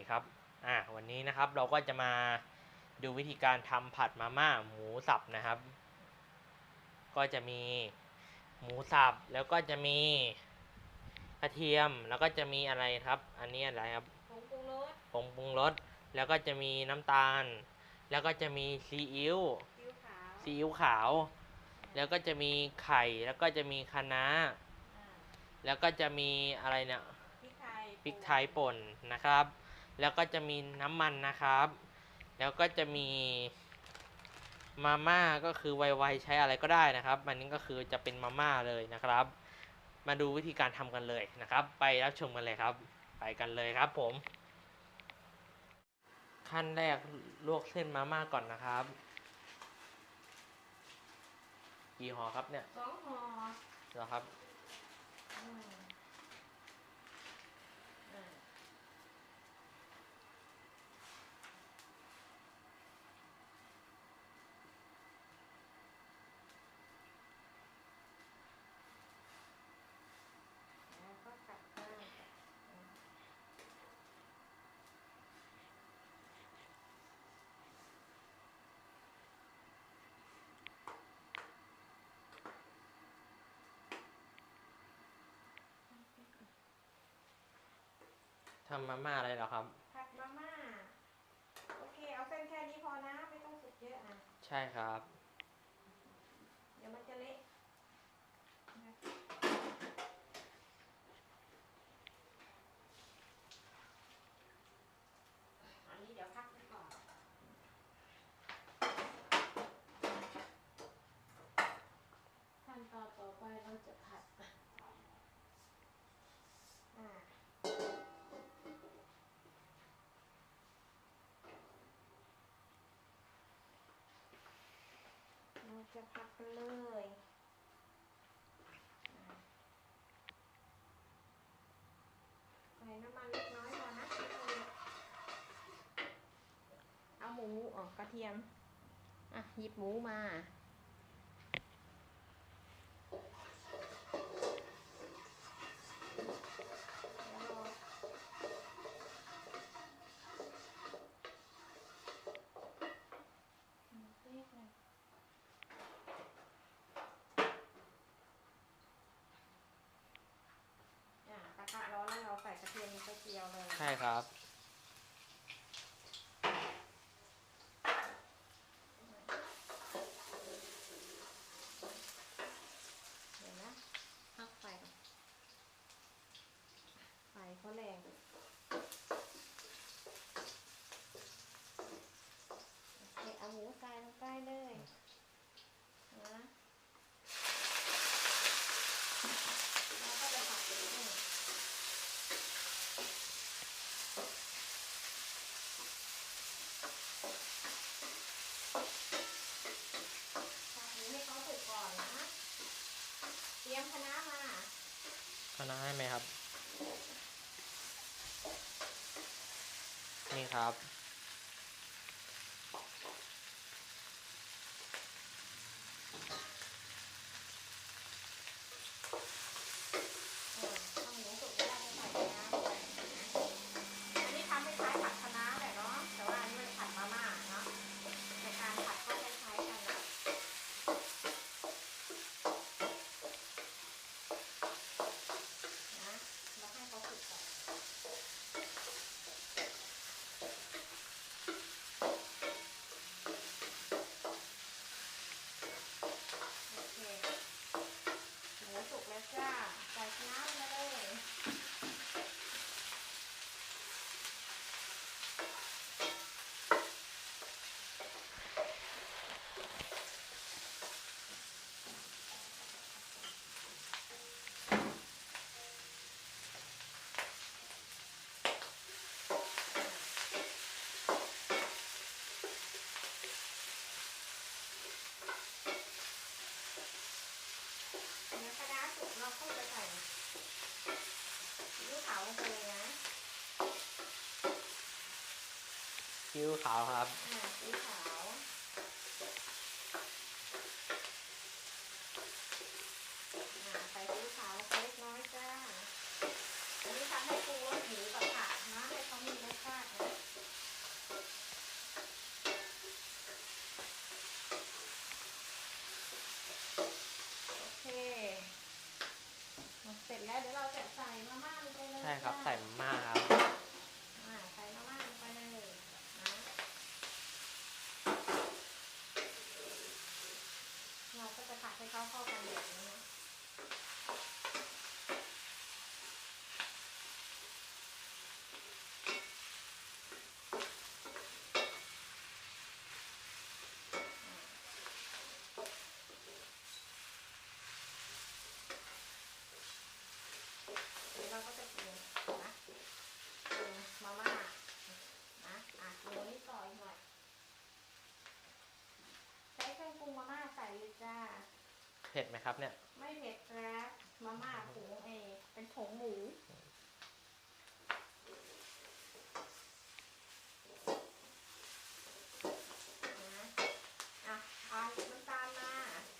ดีครับ อ่า วันนี้นะครับเราก็จะมาดูวิธีการทำผัดมาม่าหมูสับนะครับ ก็จะมีหมูสับแล้วก็จะมีกระเทียมแล้วก็จะมีอะไรครับ อันนี้อะไรครับผงปรุงรสผงปรุงรสแล้วก็จะมีน้ำตาล แล้วก็จะมีซีอิ๊วซีอิ๊วขาวซีอิ๊วขาวแล้วก็จะมีไข่ แล้วก็จะมีคะน้าอ่าแล้วก็จะมีอะไรเนี่ยพริกไทยพริกไทยป่นนะครับ แล้วก็จะมีน้ำมันนะครับ แล้วก็จะมีมาม่าก็คือไวๆใช้อะไรก็ได้นะครับ มันนี้ก็คือจะเป็นมาม่าเลยนะครับ มาดูวิธีการทำกันเลยนะครับ ไปรับชมกันเลยครับ ไปกันเลยครับผม ขั้นแรกลวกเส้นมาม่าก่อนนะครับ กี่ห่อครับเนี่ยสองห่อเหรอครับ อืมอ่าแล้วก็กลับด้านอืม ทำมาม่าอะไรเหรอครับ ผัดมาม่า โอเค เอาเส้นแค่นี้พอนะ ไม่ต้องสุกเยอะนะ ใช่ครับ เดี๋ยวมันจะเละนะอันนี้เดี๋ยวพักไว้ก่อน ขั้นตอนต่อไปเราจะผัดอ่า เราจะพักกันเลยใส่น้ำมันเล็กน้อยพอนะเอาหมูออกกระเทียม อะ หยิบหมูมา เกียวเลย ใช่ครับ เดี๋ยวนะพักไฟก่อนไฟเขาแรงโอเคเอาหมูใส่ลงไปเลยนะแล้วก็จะผัดอืมผัดหมูให้เขาสุกก่อนนะ เตรียมคณะน้ามา คณะให้ไหมครับ นี้ครับ เออทำหมูสุกไม่ได้ก็ใส่คณะน้าลงไปนะอันนี้ทำคล้ายๆผัดคะน้าแหละเนาะ แต่ว่าอันนี้เป็นผัดมาม่าเนาะ ในการผัดก็คล้ายๆกันนะนะแล้วให้เขาสุกก่อนโอเค หมูสุกแล้วจ้า ใส่น้ำมาเลย เนื้อคณะสุก เราก็จะใส่ซีอิ๊วขาวลงไปเลยนะคิ้วขาวครับอ่าซีอิ๊วขาวอ่าใส่ซีอิ๊วขาวลงไปเล็กน้อยจ้า อันนี้ทำให้ปรุงรสหมูกับผักนะ ให้เขามีรสชาตินะ แล้วเดี๋ยวเราจะใส่มาม่าลงไปเลยใช่ครับจ้ะใส่มาม่าครับอ่าใส่มาม่าลงไปเลยนะเราก็จะผัดให้เขาเข้ากันแบบนี้นะเดี๋ยวเราก็จะปรุงนะปรุงมาม่านะอะโรยนี่ต่ออีกหน่อย ใช้เครื่องปรุงมาม่าใส่เลย จ้า เผ็ดไหมครับเนี่ย ไม่เผ็ดครับมาม่าผงเอเป็นผงหมู นะอะเอาน้ำตาลมา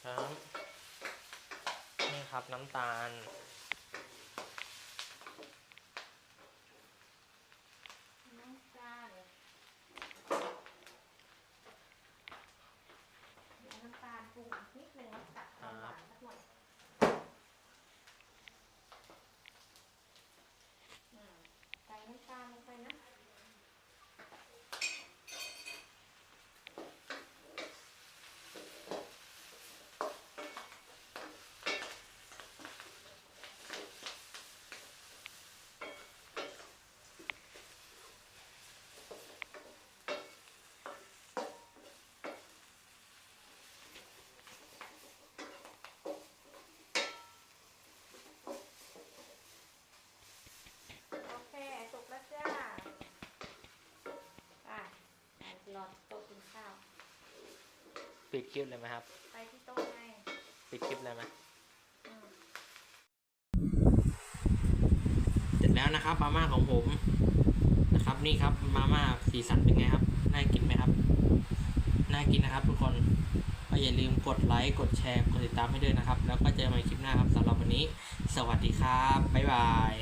ครับ นี่ครับน้ำตาล น้ำตาลเดี๋ยวน้ำตาลปรุงอีกนิดนึงแล้วตัดความหวานสักหน่อยอ่าใส่น้ำตาลลงไปนะ โอเคสุกแล้วจ้าอะอะรอโต๊ะกินข้าว ปิดคลิปเลยไหมครับ ไปที่โต๊ะไงปิดคลิปเลยไหมอืมเสร็จแล้วนะครับมาม่าของผมนะครับ นี่ครับมาม่าสีสันเป็นไงครับ น่ากินไหมครับ น่ากินนะครับ ทุกคนก็อย่าลืมกดไลค์กดแชร์กดติดตามให้ด้วยนะครับ แล้วก็เจอกันใหม่คลิปหน้าครับสำหรับวันนี้ สวัสดีครับบ๊ายบาย